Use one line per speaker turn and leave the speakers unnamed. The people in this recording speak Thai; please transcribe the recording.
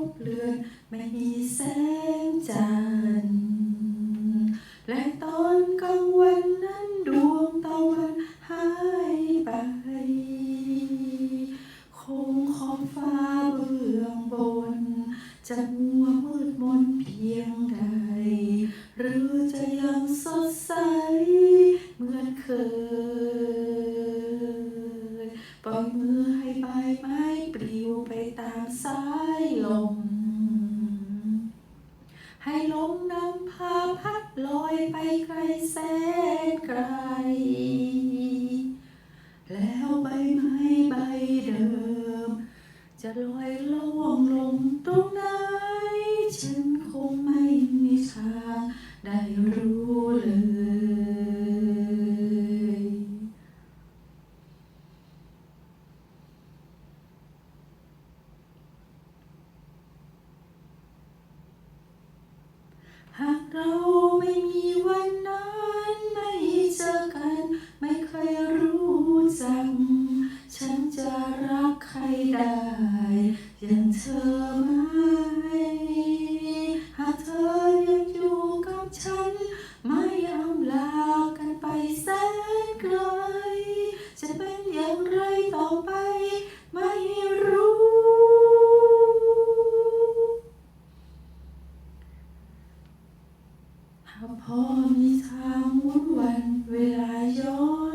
บเลือนไม่มีแสงจันทร์และตอนกลางวันนั้นดวงตะวันหายไป คงขอบฟ้าเบื้องบน จะมัวมืดมนเพียงใด หรือจะยังสดใสเหมือนเคยปล่อยมือให้ใบไม้ปลิวไปตามสาย ลม ให้ลมนำพาพัดลอยไปไกลแสนไกล เราไม่มีวันนั้นไม่เจอกัน ไม่เคยรู้จัก ฉันจะรักใครได้อย่างเธอ พอมีทางวุ้นวันเวลาย้อน